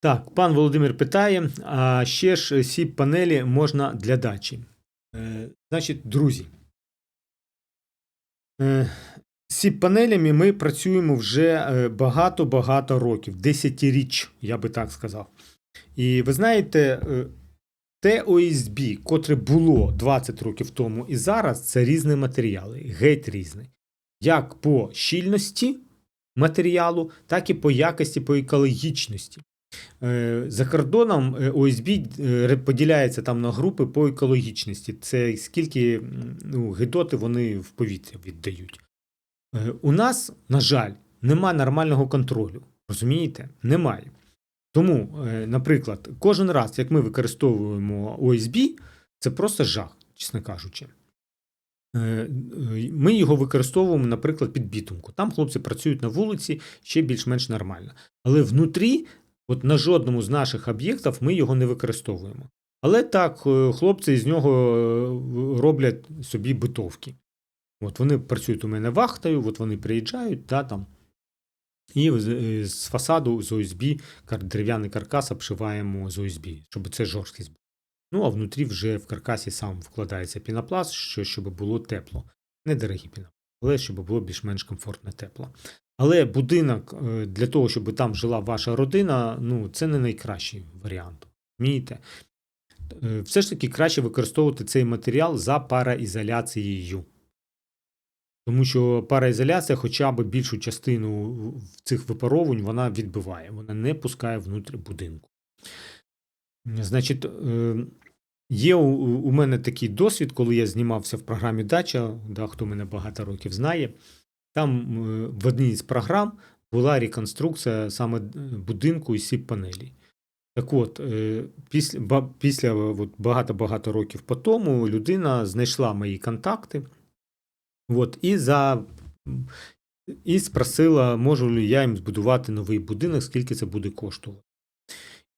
Так, пан Володимир питає: а ще ж сіп панелі можна для дачі. Е, значить, друзі. Е, з сіп панелями ми працюємо вже е, багато-багато років, десятиріч, я би так сказав. І ви знаєте, е, те ОСБ, котре було 20 років тому і зараз, це різні матеріали, геть різні. Як по щільності матеріалу, так і по якості, по екологічності. Е, За кордоном е, ОСБ е, поділяється там на групи по екологічності. Це скільки ну, гидоти вони в повітря віддають. Е, У нас, на жаль, нема нормального контролю. Розумієте? Немає. Тому, е, наприклад, кожен раз, як ми використовуємо ОСБ, це просто жах, чесно кажучи. Е, е, Ми його використовуємо, наприклад, під бітумку. Там хлопці працюють на вулиці ще більш-менш нормально. Але внутрі, от на жодному з наших об'єктів ми його не використовуємо. Але так, е, хлопці з нього е, роблять собі битовки. От вони працюють у мене вахтою, от вони приїжджають, да, там, і з, е, фасаду з ОСБ дерев'яний каркас обшиваємо з ОСБ, щоб це жорсткість була. Ну, а внутрі вже в каркасі сам вкладається пінопласт, що, щоб було тепло. Недорогий пінопласт, але щоб було більш-менш комфортне тепло. Але будинок е, для того, щоб там жила ваша родина, ну, це не найкращий варіант. Розумієте? Е, Все ж таки краще використовувати цей матеріал за параізоляцією. Тому що параізоляція хоча б більшу частину цих випаровувань вона відбиває, вона не пускає внутрі будинку. Значить, е, є у, у мене такий досвід, коли я знімався в програмі Дача, да, хто мене багато років знає. Там е, в одній з програм була реконструкція саме е, будинку із сіп панелей. Так от, е, після, після багато-багато років по тому людина знайшла мої контакти. От, і, за, і спросила, можу ли я їм збудувати новий будинок, скільки це буде коштувати.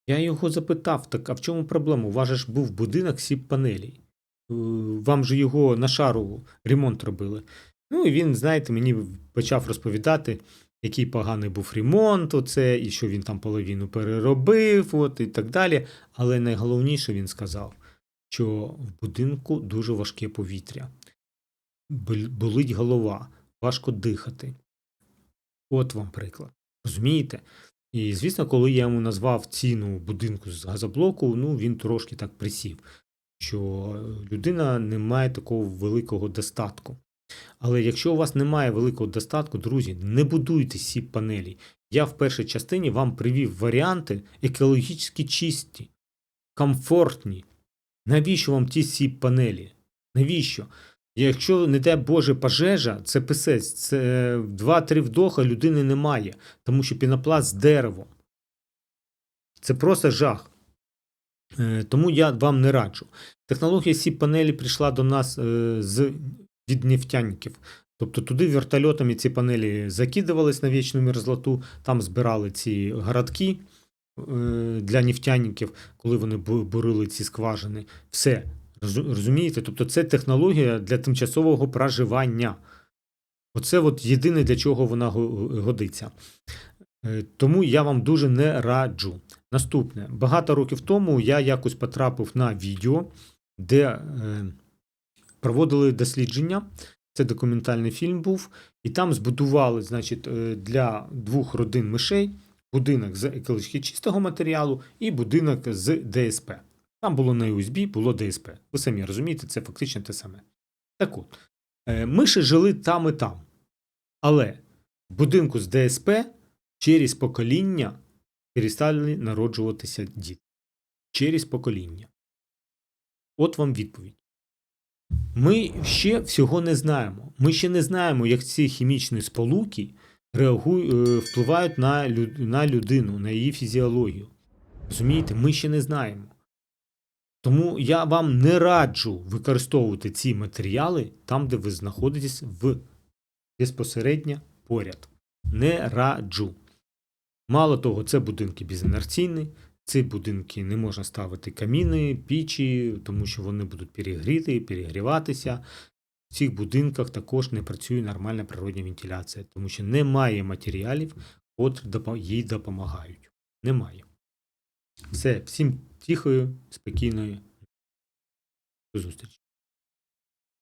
Я його запитав: так а в чому проблема? У вас ж був будинок сіп панелей. Е, Вам же його на шару ремонт робили. Ну і він, знаєте, мені почав розповідати, який поганий був ремонт, оце, і що він там половину переробив, от, і так далі. Але найголовніше він сказав, що в будинку дуже важке повітря. Болить голова, важко дихати. От вам приклад. Розумієте? І, звісно, коли я йому назвав ціну будинку з газоблоку, ну він трошки так присів, що людина не має такого великого достатку. Але якщо у вас немає великого достатку, друзі, не будуйте сіп панелі. Я в першій частині вам привів варіанти екологічно чисті, комфортні. Навіщо вам ті сіп панелі? Навіщо? Якщо, не дай Боже, пожежа, це писець, це 2-3 вдоха людини немає, тому що пінопласт з деревом. Це просто жах. Е, Тому я вам не раджу. Технологія сіп панелі прийшла до нас е, з від нефтяників. Тобто туди вертольотами ці панелі закидувались на вічну мерзлоту, там збирали ці городки е, для нефтяників, коли вони бурили ці скважини. Все. Розу- Розумієте? Тобто це технологія для тимчасового проживання. Оце от єдине, для чого вона го- годиться. Е, Тому я вам дуже не раджу. Наступне. Багато років тому я якось потрапив на відео, де е, проводили дослідження. Це документальний фільм був, і там збудували, значить, е, для двох родин мишей будинок з екологічно чистого матеріалу і будинок з ДСП. Там було не USB, було ДСП. Ви самі розумієте, це фактично те саме. Так от, е, миші жили там і там. Але в будинку з ДСП через покоління перестали народжуватися діти. Через покоління. От вам відповідь. Ми ще всього не знаємо. Ми ще не знаємо, як ці хімічні сполуки реагують, е, впливають на людину, на її фізіологію. Розумієте, ми ще не знаємо. Тому я вам не раджу використовувати ці матеріали там, де ви знаходитесь в безпосередньо поряд. Не раджу. Мало того, це будинки безінерційні, ці будинки не можна ставити каміни, пічі, тому що вони будуть перегріти, перегріватися. В цих будинках також не працює нормальна природня вентиляція, тому що немає матеріалів, допо- їй допомагають. Немає. Все, всім тихої, спокійної. Зустрічі.